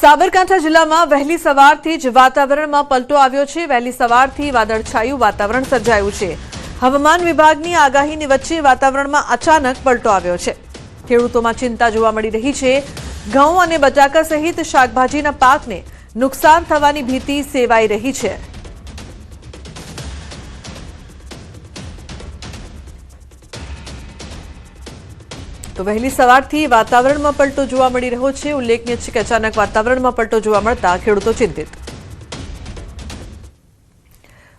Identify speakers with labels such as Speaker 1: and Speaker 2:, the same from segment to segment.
Speaker 1: સાબરકાંઠા જિલ્લામાં વહેલી સવારથી જ વાતાવરણમાં પલટો આવ્યો છે. વહેલી સવારથી વાદળછાયું વાતાવરણ સર્જાયું છે. હવામાન વિભાગની આગાહીની વચ્ચે વાતાવરણમાં અચાનક પલટો આવ્યો છે. ખેડૂતોમાં ચિંતા જોવા મળી રહી છે. ઘઉં અને બટાકા સહિત શાકભાજીના પાકને નુકસાન થવાની ભીતિ સેવાઈ રહી છે. તો વહેલી સવારથી વાતાવરણમાં પલટો જોવા મળી રહ્યો છે. ઉલ્લેખનીય છે કે અચાનક વાતાવરણમાં પલટો જોવા મળતા ખેડૂતો ચિંતિત.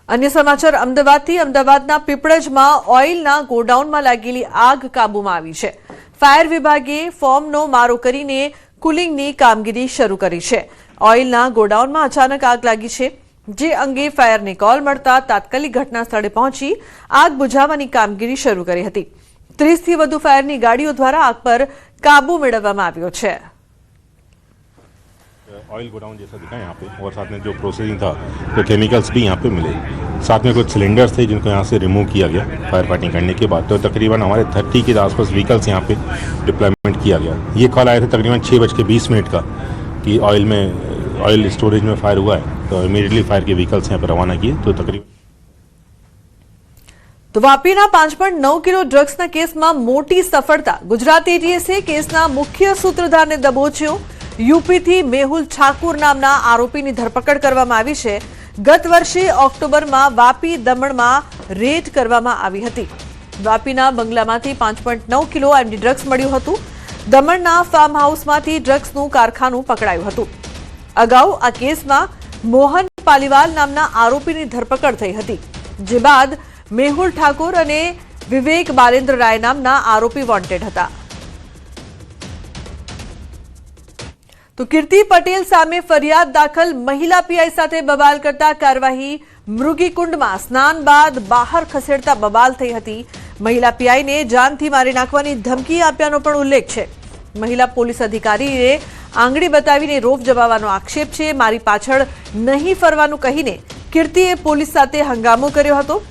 Speaker 1: અન્ય સમાચાર, અમદાવાદથી અમદાવાદના પીપળજમાં ઓઇલના ગોડાઉનમાં લાગેલી આગ કાબૂમાં આવી છે. ફાયર વિભાગે ફોર્મનો મારો કરીને કુલિંગની કામગીરી શરૂ કરી છે. ઓઇલના ગોડાઉનમાં અચાનક આગ લાગી છે. જે અંગે ફાયરને કોલ મળતા તાત્કાલિક ઘટના સ્થળે પહોંચી આગ બુઝાવવાની કામગીરી શરૂ કરી હતી. ત્રીસથી વધુ ફાયરની ગાડીઓ દ્વારા આગ પર કાબુ મેળવવામાં આવ્યો છે
Speaker 2: ऑयल गोडाउन जैसा दिखा यहाँ पे और साथ में जो प्रोसेसिंग था तो केमिकल्स भी यहाँ पे मिले साथ में कुछ सिलेंडर्स थे जिनको यहाँ से रिमूव किया गया फायर फाइटिंग करने के बाद तो तकरीबन हमारे थर्टी के आसपास व्हीकल्स यहाँ पे डिप्लॉयमेंट किया गया ये कॉल आए थे तकरीबन छः बज के बीस मिनट का कि ऑयल में ऑयल स्टोरेज में फायर हुआ है तो इमीडिएटली फायर के व्हीकल्स यहाँ पर रवाना किए तो तकरीबन
Speaker 1: તો વાપીના પાંચ પોઈન્ટ નવ કિલો ડ્રગ્સના કેસમાં મોટી સફળતા. ગુજરાત એટીએસે કેસના મુખ્ય સૂત્રધારને દબોચ્યો. યુપીથી મેહુલ ઠાકુર નામના આરોપીની ધરપકડ કરવામાં આવી છે. ગત વર્ષે ઓક્ટોબરમાં વાપી દમણમાં રેડ કરવામાં આવી હતી. વાપીના બંગલામાંથી પાંચ પોઈન્ટ નવ કિલો એમડી ડ્રગ્સ મળ્યું હતું. દમણના ફાર્મ હાઉસમાંથી ડ્રગ્સનું કારખાનું પકડાયું હતું. અગાઉ આ કેસમાં મોહન પાલીવાલ નામના આરોપીની ધરપકડ થઈ હતી. જે બાદ મેહુલ ઠાકોર અને વિવેક બાલેન્દ્ર રાય નામના આરોપી વોન્ટેડ હતા. તો કીર્તિ પટેલ સામે ફરિયાદ દાખલ મહિલા પીઆઈ સાથે બબાલ કરતા કાર્યવાહી મૃગીકુંડમાં. સ્નાન બાદ બહાર ખસેડતા બબાલ થઈ હતી. મહિલા પીઆઈને જાનથી મારી નાખવાની ધમકી આપ્યાનો પણ ઉલ્લેખ છે. મહિલા પોલીસ અધિકારીએ આંગળી બતાવીને રોફ જમાવવાનો આક્ષેપ છે. મારી પાછળ નહીં ફરવાનું કહીને કીર્તિએ પોલીસ સાથે હંગામો કર્યો હતો.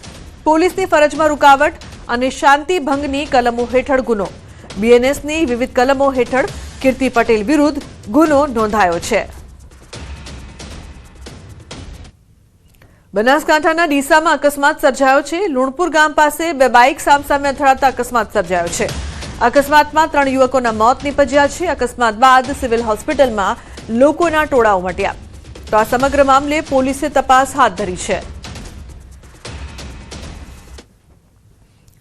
Speaker 1: પોલીસની ફરજમાં રૂકાવટ અને શાંતિ ભંગની કલમો હેઠળ ગુનો. બીએનએસની વિવિધ કલમો હેઠળ કીર્તિ પટેલ વિરુદ્ધ ગુનો નોંધાયો છે. બનાસકાંઠાના ડીસામાં અકસ્માત સર્જાયો છે. લુણપુર ગામ પાસે બે બાઇક સામસામે અથડાતા અકસ્માત સર્જાયો છે. અકસ્માતમાં ત્રણ યુવકોના મોત નીપજ્યા છે. અકસ્માત બાદ સિવિલ હોસ્પિટલમાં લોકોના ટોળા ઉમટ્યા તો આ સમગ્ર મામલે પોલીસે તપાસ હાથ ધરી છે.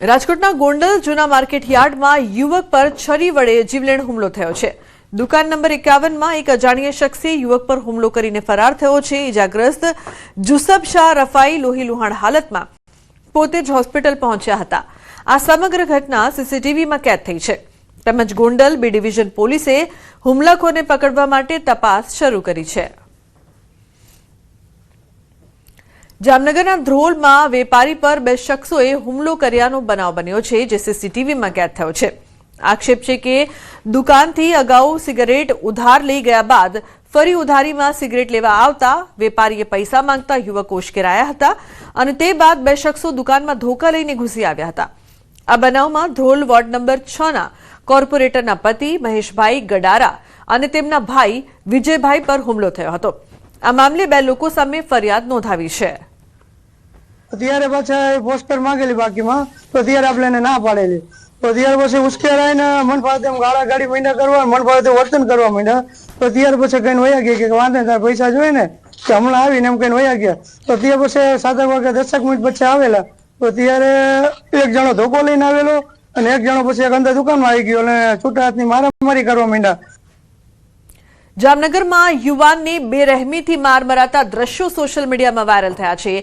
Speaker 1: રાજકોટના ગોંડલ જૂના માર્કેટ યાર્ડમાં યુવક પર છરી વડે જીવલેણ હુમલો થયો છે. દુકાન નંબર એકાવનમાં એક અજાણ્યા શખ્સે યુવક પર હુમલો કરીને ફરાર થયો છે. ઇજાગ્રસ્ત જુસબ શાહ રફાઈ લોહી લુહાણ હાલતમાં પોતે જ હોસ્પિટલ પહોંચ્યા હતા. આ સમગ્ર ઘટના સીસીટીવીમાં કેદ થઈ છે. તેમજ ગોંડલ બી ડિવિઝન પોલીસે હુમલાખોરને પકડવા માટે તપાસ શરૂ કરી છે. જામનગરના ધ્રોલમાં વેપારી પર બે શખ્સોએ હુમલો કર્યાનો બનાવ બન્યો છે, જે સીસીટીવીમાં કેદ થયો છે. આક્ષેપ છે કે દુકાનથી અગાઉ સિગરેટ ઉધાર લઈ ગયા બાદ ફરી ઉધારીમાં સિગરેટ લેવા આવતા વેપારીએ પૈસા માંગતા યુવકો ઉશ્કેરાયા હતા અને તે બાદ બે શખ્સો દુકાનમાં ધોકા લઈને ઘૂસી આવ્યા હતા. આ બનાવમાં ધ્રોલ વોર્ડ નંબર છ ના કોર્પોરેટરના પતિ મહેશભાઈ ગડારા અને તેમના ભાઈ વિજયભાઈ પર હુમલો થયો હતો. આ મામલે બે લોકો સામે ફરિયાદ નોંધાવી છે.
Speaker 3: ત્યારે પાછા પોસ્ટર માંગેલી બાકીમાં, તો ત્યારે આપણે એને ના પાડેલી. તો ત્યારે પછી ઉશ્કેરાઈને મન ફાવે તેમ ગાળા ગાડી મહિના કરવા, મન ફાળતે વર્તન કરવા માંડ્યા. તો ત્યારે પછી કઈ વયા ગયા કે વાંધે તારે પૈસા જોઈએ ને? કે હમણાં આવીને એમ કઈ વયા ગયા. તો ત્યાં પછી સાત વાગે દસેક મિનિટ પછી આવેલા. તો ત્યારે એક જણો ધોકો લઈને આવેલો અને એક જણો પછી એક અંદર દુકાનમાં આવી ગયો અને છૂટા હાથની મારામારી કરવા માંડ્યા.
Speaker 1: જામનગરમાં યુવાનને બેરહેમીથી માર મરાતા દ્રશ્યો સોશિયલ મીડિયામાં વાયરલ થયા છે.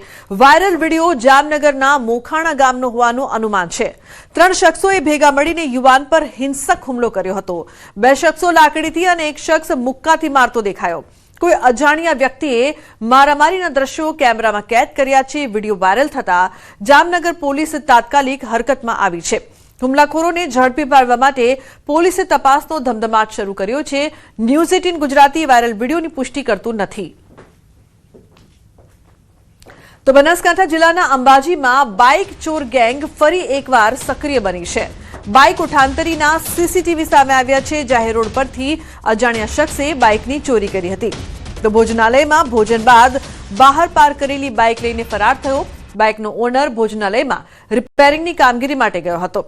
Speaker 1: વાયરલ વીડિયો જામનગરના મોખાણા ગામનો હોવાનું અનુમાન છે. ત્રણ શખ્સોએ ભેગા મળીને યુવાન પર હિંસક હુમલો કર્યો હતો. બે શખ્સો લાકડીથી અને એક શખ્સ મુક્કાથી મારતો દેખાયો. કોઈ અજાણ્યા વ્યક્તિએ મારામારીના દ્રશ્યો કેમેરામાં કેદ કર્યા છે. વીડિયો વાયરલ થતા જામનગર પોલીસ તાત્કાલિક હરકતમાં આવી છે. હુમલાખોરોને ઝડપી પાડવા માટે પોલીસે તપાસનો ધમધમાટ શરૂ કર્યો છે. ન્યૂઝ એટીન ગુજરાતી વાયરલ વિડીયોની પુષ્ટિ કરતું નથી. તો બનાસકાંઠા જિલ્લાના અંબાજીમાં બાઇક ચોર ગેંગ ફરી એકવાર સક્રિય બની છે. બાઇક ઉઠાંતરીના સીસીટીવી સામે આવ્યા છે. જાહેર રોડ પરથી અજાણ્યા શખ્સે બાઇકની ચોરી કરી હતી. તો ભોજનાલયમાં ભોજન બાદ બહાર પાર્ક કરેલી બાઇક લઈને ફરાર થયો. બાઇકનો ઓનર ભોજનાલયમાં રિપેરિંગની કામગીરી માટે ગયો હતો.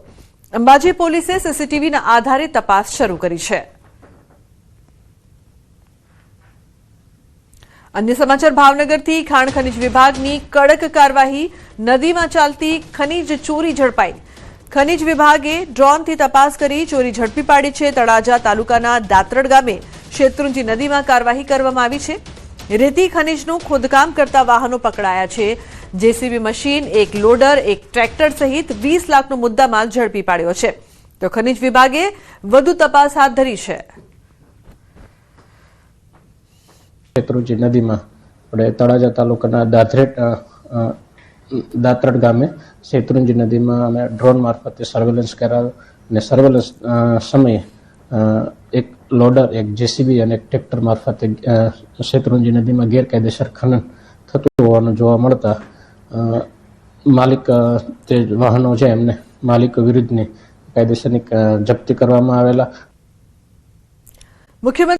Speaker 1: અંબાજી પોલીસે સીસીટીવીના આધારે તપાસ શરૂ કરી છે. અન્ય સમાચાર, ભાવનગરથી ખાણ ખનિજ વિભાગની કડક કાર્યવાહી, નદીમાં ચાલતી ખનિજ ચોરી ઝડપાઈ. ખનિજ વિભાગે ડ્રોનથી તપાસ કરી ચોરી ઝડપી પાડી છે. તળાજા તાલુકાના દાત્રડ ગામે શેત્રુંજી નદીમાં કાર્યવાહી કરવામાં આવી છે. રેતી ખનિજનું ખોદકામ કરતા વાહનો પકડાયા છે. જેસીબી મશીન, એક લોડર, એક ટ્રેક્ટર સહિત વીસ લાખનો મુદ્દામાલ ઝડપી પાડ્યો છે. તો ખનિજ વિભાગે વધુ તપાસ હાથ ધરી છે.
Speaker 4: નદીમાં તળાજા તાલુકાના દાધરેટ દાત્રડ ગામે શેત્રુંજી નદીમાં અમે ડ્રોન મારફતે સર્વેલન્સ કરાવ્યો અને સર્વેલન્સ સમયે એક લોડર, એક જેસીબી અને એક ટ્રેક્ટર મારફતે શેત્રુંજી નદીમાં ગેરકાયદેસર ખનન થતું હોવાનું જોવા મળતા માલિક જે વાહનો છે એમને માલિક વિરુદ્ધની કાયદેસરની જપ્તી કરવામાં આવેલા.
Speaker 1: મુખ્યમંત્રી